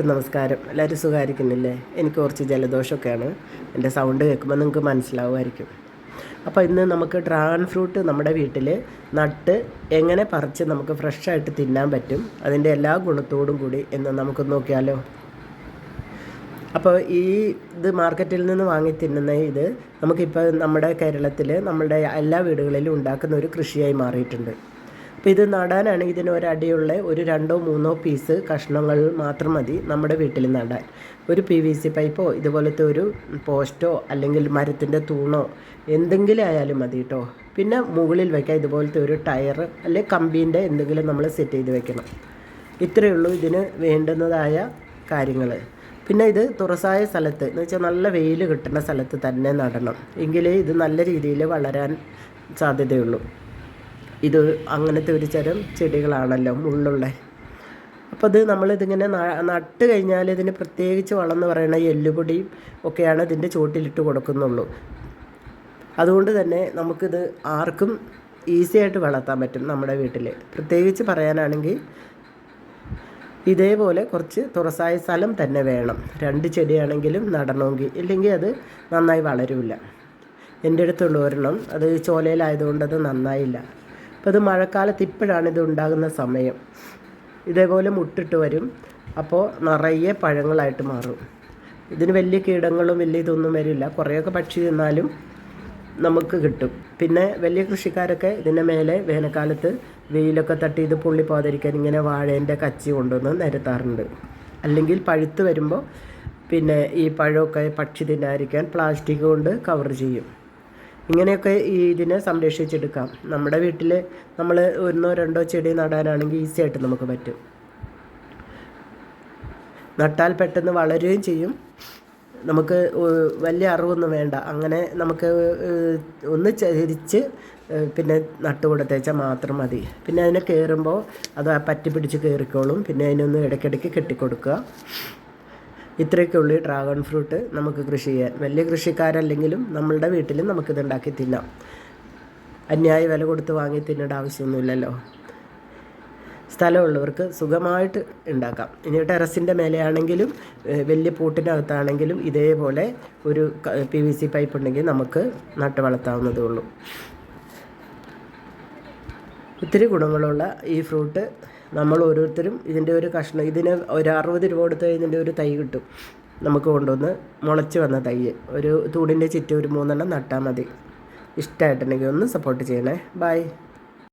നമസ്കാരം. എല്ലാവരും സുഖമായിരിക്കുന്നില്ലേ എനിക്ക് കുറച്ച് ജലദോഷമൊക്കെയാണ്. എന്റെ സൗണ്ട് കേൾക്കുമ്പോൾ നിങ്ങൾക്ക് മനസ്സിലാവുമായിരിക്കും. അപ്പോൾ ഇന്ന് നമുക്ക് ഡ്രാഗൺ ഫ്രൂട്ട് നമ്മുടെ വീട്ടിൽ നട്ട് എങ്ങനെ പറിച്ച് നമുക്ക് ഫ്രഷായിട്ട് തിന്നാൻ പറ്റും അതിന്റെ എല്ലാ ഗുണത്തോടും കൂടി എന്ന് നമുക്ക് നോക്കിയാലോ? അപ്പോൾ ഈ ഇത് മാർക്കറ്റിൽ നിന്ന് വാങ്ങി തിന്നുന്ന ഇത് നമുക്കിപ്പോൾ നമ്മുടെ കേരളത്തിൽ നമ്മുടെ എല്ലാ വീടുകളിലും ഉണ്ടാക്കുന്ന ഒരു കൃഷിയായി മാറിയിട്ടുണ്ട്. അപ്പോൾ ഇത് നടാനാണ് ഇതിന് ഒരടിയുള്ള ഒരു രണ്ടോ മൂന്നോ പീസ് കഷ്ണങ്ങൾ മാത്രം മതി നമ്മുടെ വീട്ടിൽ നടാൻ. ഒരു പി വി സി പൈപ്പോ ഇതുപോലത്തെ ഒരു പോസ്റ്റോ അല്ലെങ്കിൽ മരത്തിന്റെ തൂണോ എന്തെങ്കിലും ആയാലും മതി കേട്ടോ. പിന്നെ മുകളിൽ വയ്ക്കാം ഇതുപോലത്തെ ഒരു ടയർ അല്ലെങ്കിൽ കമ്പീന്റെ എന്തെങ്കിലും നമ്മൾ സെറ്റ് ചെയ്ത് വെക്കണം. ഇത്രയേ ഉള്ളൂ ഇതിന് വേണ്ടുന്നതായ കാര്യങ്ങൾ. പിന്നെ ഇത് തുറസായ സ്ഥലത്ത് എന്ന് വെച്ചാൽ നല്ല വെയിൽ കിട്ടുന്ന സ്ഥലത്ത് തന്നെ നടണം. എങ്കിലേ ഇത് നല്ല രീതിയിൽ വളരാൻ സാധ്യതയുള്ളൂ. ഇത് അങ്ങനത്തെ ഒരു തരം ചെടികളാണല്ലോ മുള്ളുള്ള. അപ്പോൾ അത് നമ്മളിതിങ്ങനെ നട്ട് കഴിഞ്ഞാൽ ഇതിന് പ്രത്യേകിച്ച് വളം എന്ന് പറയുന്നത് എല്ലുപൊടിയും ഒക്കെയാണ് ഇതിന്റെ ചുവട്ടിലിട്ട് കൊടുക്കുന്നുള്ളൂ. അതുകൊണ്ട് തന്നെ നമുക്കിത് ആർക്കും ഈസി ആയിട്ട് വളർത്താൻ പറ്റും നമ്മുടെ വീട്ടിൽ പ്രത്യേകിച്ച് പറയാനാണെങ്കിൽ ഇതേപോലെ കുറച്ച് തുറസായ സ്ഥലം തന്നെ വേണം. രണ്ട് ചെടിയാണെങ്കിലും നടണമെങ്കിൽ. ഇല്ലെങ്കിൽ അത് നന്നായി വളരില്ല. എന്റെ അടുത്തുള്ള ഒരെണ്ണം അത് ചോലയിലായതുകൊണ്ട് അത് നന്നായില്ല. അപ്പോൾ ഇത് മഴക്കാലത്ത് ഇപ്പോഴാണ് ഇത് ഉണ്ടാകുന്ന സമയം. ഇതേപോലെ മുട്ടിട്ട് വരും. അപ്പോൾ നിറയെ പഴങ്ങളായിട്ട് മാറും. ഇതിന് വലിയ കീടങ്ങളും വലിയ ഇതൊന്നും വരില്ല. കുറേയൊക്കെ പക്ഷി തിന്നാലും നമുക്ക് കിട്ടും. പിന്നെ വലിയ കൃഷിക്കാരൊക്കെ ഇതിന്റെ മേലെ വേനൽക്കാലത്ത് വെയിലൊക്കെ തട്ടി ഇത് പുള്ളി പോകാതിരിക്കാൻ ഇങ്ങനെ വാഴേന്റെ കച്ചി കൊണ്ടുവന്ന് നിരത്താറുണ്ട്. അല്ലെങ്കിൽ പഴുത്ത് വരുമ്പോൾ പിന്നെ ഈ പഴമൊക്കെ പക്ഷി തിന്നാതിരിക്കാൻ പ്ലാസ്റ്റിക് കൊണ്ട് കവർ ചെയ്യും. ഇങ്ങനെയൊക്കെ ഈ ഇതിനെ സംരക്ഷിച്ചെടുക്കാം. നമ്മുടെ വീട്ടിൽ നമ്മൾ ഒന്നോ രണ്ടോ ചെടി നടാനാണെങ്കിൽ ഈസി ആയിട്ട് നമുക്ക് പറ്റും. നട്ടാൽ പെട്ടെന്ന് വളരുകയും ചെയ്യും. നമുക്ക് വലിയ അറിവൊന്നും വേണ്ട. അങ്ങനെ നമുക്ക് ഒന്ന് ചരിച്ച് പിന്നെ നട്ടു കൊടുത്തേച്ചാൽ മാത്രം മതി. പിന്നെ അതിനെ കയറുമ്പോൾ അത് പറ്റി പിടിച്ച് കയറിക്കോളും പിന്നെ അതിനൊന്ന് ഇടയ്ക്കിടയ്ക്ക് കെട്ടിക്കൊടുക്കുക. ഇത്രയൊക്കെ ഉള്ളൂ ഡ്രാഗൺ ഫ്രൂട്ട് നമുക്ക് കൃഷി ചെയ്യാൻ. വലിയ കൃഷിക്കാരല്ലെങ്കിലും നമ്മളുടെ വീട്ടിലും നമുക്കിത് ഉണ്ടാക്കി തിന്നാം. അന്യായ വില കൊടുത്ത് വാങ്ങി തിന്നേണ്ട ആവശ്യമൊന്നുമില്ലല്ലോ. സ്ഥലമുള്ളവർക്ക് സുഖമായിട്ട് ഉണ്ടാക്കാം. ഇനി ടെറസിന്റെ മേലെയാണെങ്കിലും വലിയ പൂട്ടിനകത്താണെങ്കിലും ഇതേപോലെ ഒരു പി വി സി പൈപ്പ് ഉണ്ടെങ്കിൽ നമുക്ക് നട്ട് വളർത്താവുന്നതേ ഉള്ളൂ. ഒത്തിരി ഗുണങ്ങളുള്ള ഈ ഫ്രൂട്ട് നമ്മൾ ഓരോരുത്തരും ഇതിന്റെ ഒരു കഷ്ണം ഇതിന് ഒരു അറുപത് രൂപ കൊടുത്ത് ഇതിന്റെ ഒരു തൈ കിട്ടും. നമുക്ക് കൊണ്ടുവന്ന് മുളച്ച് വന്ന തൈ ഒരു തൂടിന്റെ ചുറ്റും ഒരു മൂന്നെണ്ണം നട്ടാൽ മതി. ഇഷ്ടമായിട്ടുണ്ടെങ്കിൽ ഒന്ന് സപ്പോർട്ട് ചെയ്യണേ. ബൈ